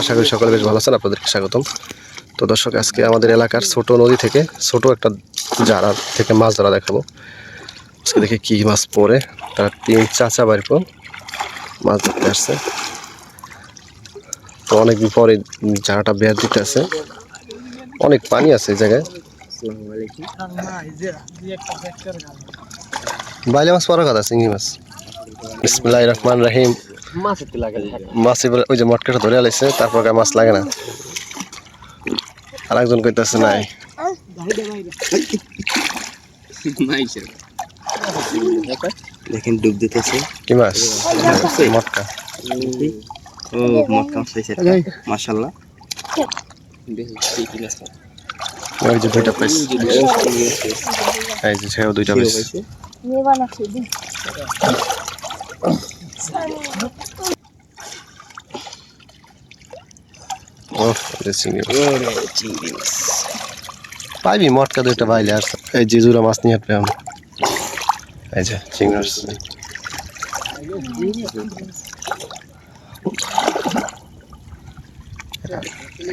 আশা করি সকলে বেশ ভালো আছেন আপনাদেরকে স্বাগতম। তো দর্শক আজকে আমাদের এলাকার ছোট নদী থেকে ছোট একটা জারার থেকে মাছ ধরা দেখাবো। আজকে দেখি কি মাছ পড়ে। তারা তিন চাচা বাড়ি পর মাছ ধরতে আসছে। তো অনেক পরে জারাটা বের দিতে আছে অনেক পানি আছে এই জায়গায়। বাইলে মাছ পড়ার কথা চিংড়ি মাছ। বিসমিল্লাহির রহমান রহিম। মাছ এবার ওই যে মটকাটা ধরে আলাইছে তারপর মাছ লাগে না। আর একজন কইতাছে নাই। দেখেন ডুব দিতেছে। কি মাছ? মটকা। ও পাইছে মাশাআল্লাহ। ওই যে দুইটা পাইছে। এই যে সেও দুইটা পাইছে। ও এই যে চিংড়ি মাছ পাইবি মটকা দুইটা বাইলে আসছে এই যে জুরা মাছ নিয়ে হাঁটবে আমরা এই যে চিংড়ি মাছ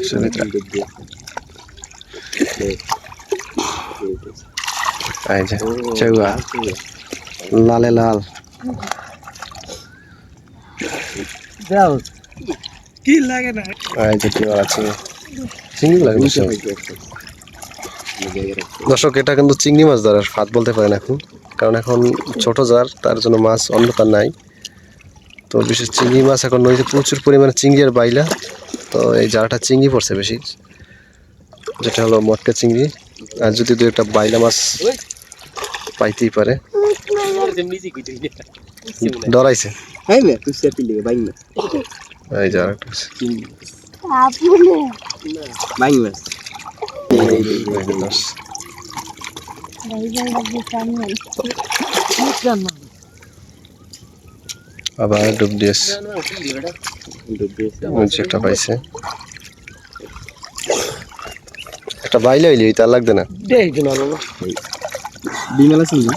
সুবিধা এই যে চেউয়া লালে লাল কি লাগে না? এই যে টিওয়া আছে। চিংড়ি লাগে। দর্শক এটা কিন্তু চিংড়ি মাছ ধরার ফাঁদ বলতে পারেন এখন। কারণ এখন ছোট জার তার জন্য মাছ অন্ধকার নাই। তো বিশেষ চিংড়ি মাছ এখন নদীতে প্রচুর পরিমাণে চিংড়ি আর বাইলা। তো এই জারটা চিংড়ি পড়ছে বেশি যেটা হলো মটকা চিংড়ি। আর যদি দু একটা বাইলা মাছ পাইতেই পারে। ডরাইছে এই যে আরেকটা আছে। আবার ডুব দিয়েছে। একটা পাইছে। একটা বাইলে হইলি তার লাগবে না। বিমলা চিংড়ি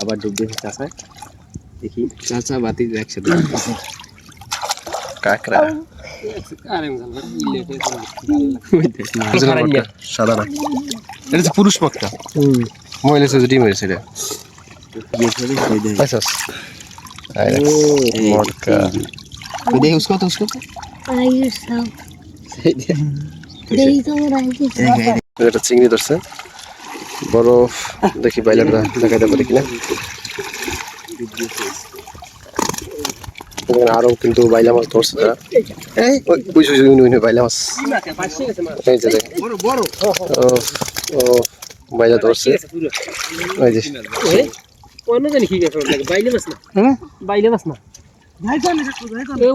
আবার ডুব দিয়েছে চাচা দেখি। চাচা বাতি একসাথে। কাকড়া। সাদা না এটা হচ্ছে পুরুষ মক্কা মহিলা হচ্ছে ডিম হয়েছে এটা। পাইছস এই দেখি উসকো তো উসকো এটা চিংড়ি ধরছে। বরফ দেখি বাইলাটা দেখাতে পারি কিনা। এখানে আরও কিন্তু বাইলা মাছ ধরছে তারা। এই বাইলা মাছ এই যে ও ও বাইলা ধরছে ওই যে অন্য জানি কি ব্যাপার লাগে মাছ না বাইলে মাছ না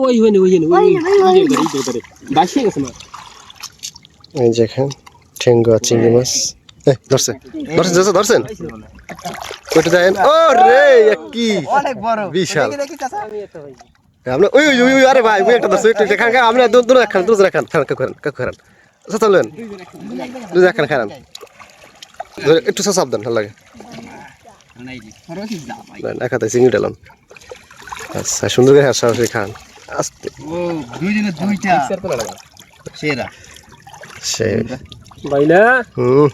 ওই হইনি ওই হইনি ওই ওই বাসিয়ে গেছে মাছ এই যে এখানে। ঠেঙ্গা চিংড়ি মাছ ধরছে ধরছেন ধরছেন ধরছেন কইতে দেন ও রে কি বিশাল চাচা আমরা ওই ওই ওই আরে ভাই ওই একটা ধরছে একটা খান খান আমরা খান দূর খান খান কাকু খান কাকু খান। লেন একটু সাবধান ভালো লাগে। চিংড়ি ডালাম। আচ্ছা সুন্দর করে হাসা হাসি খান। আস্তে। ও দুই দুইটা। সেরা। সে বাইলা হুম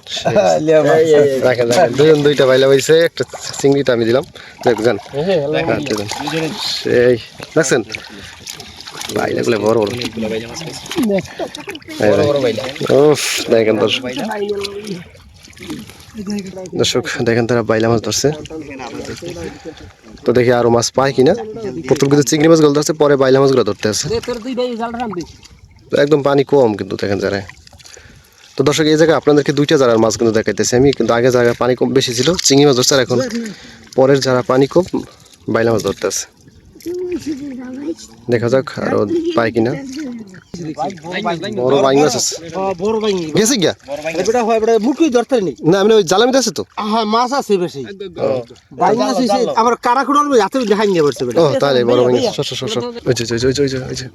রাখেন রাখেন। দুজন দুইটা বাইলা পাইছে একটা চিংড়িটা আমি দিলাম। দেখ যান হ্যাঁ। সেই দেখছেন? বাইলাগুলো বড় বড়। এই দেখ। উফ, দেখেন দর্শক। দর্শক দেখেন তারা বাইলা মাছ ধরছে। তো দেখি আরও মাছ পায় কিনা। প্রথম কিন্তু চিংড়ি মাছগুলো ধরছে পরে বাইলা মাছগুলো ধরতে আছে। একদম পানি কম কিন্তু দেখেন যারা। তো দর্শক এই জায়গায় আপনাদেরকে দুইটা জায়গার মাছ কিন্তু দেখাইতেছি আমি কিন্তু আগে জায়গায় পানি কম বেশি ছিল চিংড়ি মাছ ধরছে আর এখন পরের যারা পানি কম বাইলা মাছ ধরতে আছে দেখা যাক আরও পাই কিনা। বড় বাইং মাছ আছে। বড় ভাই গেছে গিয়া? এটা হয় এটা মুখই ধরতে নেই না আমি ওই জালামিতে আছে তো। হ্যাঁ মাছ আছে বেশি মাছ আছে আমার কারা খুঁড়ার হাতে দেখাই নিয়ে পড়ছে ও তাহলে বড় বাইং সর সর সর সর ওই যে ওই যে ওই যে।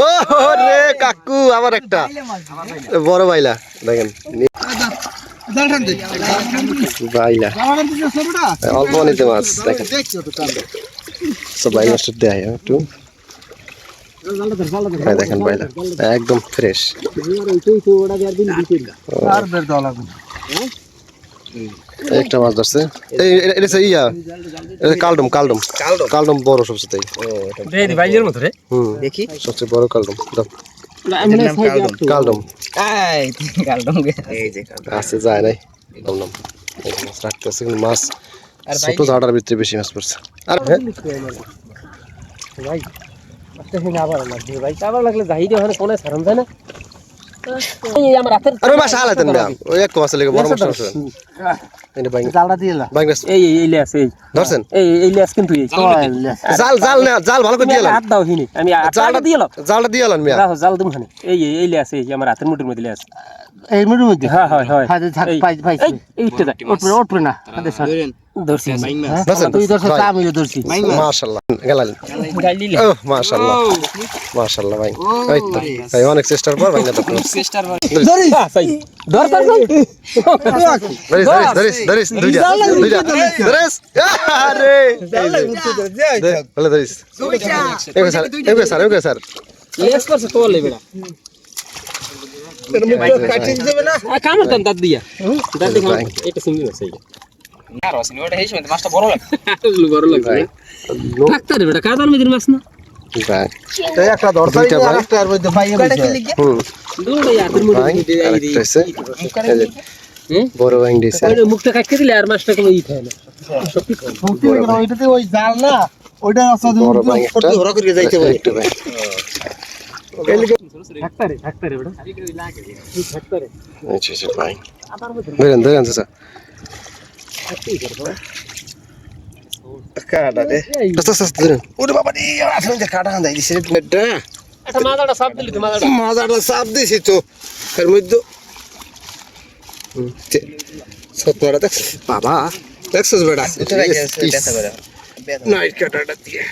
ও রে কাকু আবার একটা। বড় বাইলা দেখেন। বাইলা। অল্প নিতে মাছ দেখেন। সব বাইলা মাছটা দেয় একটু। দেখেন বাইলা একদম ফ্রেশ একটা মাছ ধরছে। এই এটা- ইয়া। এটা কালডম কালডম। কালডম? বড় সবচেয়ে তাই। রে দি মতো রে। হুম। দেখি। সবচেয়ে বড় কালডম। দাও। কালডম। এই কালডম এই যে আছে যায় নাই। দাম মাছ রাখতেছে কিন্তু মাছ ছোট জাটার ভিতরে বেশি মাছ পড়ছে। আর হ্যাঁ? ভাই আবার লাগবে। ভাই আবার লাগলে যাই দিয়ে ওখানে কোনে সারন যায় না? আরে মাছ হালাতেন না ওই এক মাছ লেগে বড় মাছ ধরছেন এটা বাইং জালটা দিয়ে বাইং মাছ এই এই এই লেস এই। ধরছেন? এই এই লেস কিন্তু এই। জাল জাল না জাল ভালো করে দিয়ে এলাম হাত দাও হিনি। আমি জালটা দিয়ে লো জালটা দিয়ে এলাম মিয়া। রাখো জাল তুমি খানে। এই এই এই লেস এই আমার হাতের মুঠির মধ্যে লেস। এই মিনিটের মধ্যে? হ্যাঁ হয় হয়। হাতে থাক এই, পাই পাই এই এই উঠতে যা। উঠবে উঠবে না হাতে অনেক চেষ্টার পর কামড় দিয়া। দাঁত এটা সিঙ্গি মাছ এই ওটা এই সময় মাছটা বড় লাগে বড় লাগছে থাকতে রে বেটা কাদার মধ্যে মাছ না একটা দুইটা ভাই একটার মধ্যে পাই হুম দৌড়ে হাতের মধ্যে দিয়ে এই আরেকটা হইছে এই যে হ্যাঁ? বড় ভাই দিয়েছে মুখটা কাটতে দিলে আর মাছটা কোনো ই থাকে না সত্যি ওইটাতে ওই জাল না ওইটা রাস্তা বড় ভাই ধরা করে যাইতে পারে একটু ভাই আচ্ছা আচ্ছা ভাই ধরেন ধরেন চাচা এই আস্তে আস্তে আস্তে ধরেন। ওরে বাবা রে আসলে যে কাটা হান্দাই দিছে এটা? একটা মাথাটা সাপ দিলি তো মাথাটা মাজাটা চাপ দিছি তো। এর মধ্যে সত্তরটা দেখ বাবা দেখছিস বেটা? নাইট কাটাটা দিয়ে।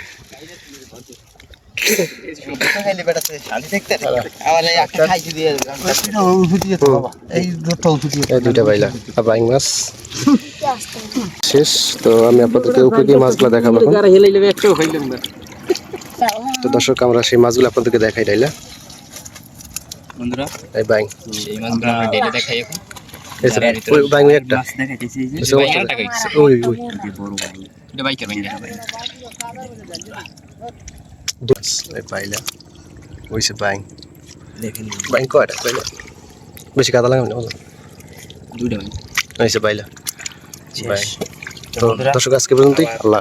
শেষ তো আমি আপনাদেরকে উপরে গিয়ে মাছগুলো দেখাবো তো দর্শক আমরা সেই মাছগুলো আপনাদেরকে দেখাই ডাইলা একটা এটা বাইং এই বাইলা ওই সে বাইং দেখেন বাইং কয়টা বাইলা বেশি কাদা লাগাম না দুইটা বাইং ওই সে বাইলা বাইং শেষ। তো দর্শক আজকে পর্যন্তই আল্লাহ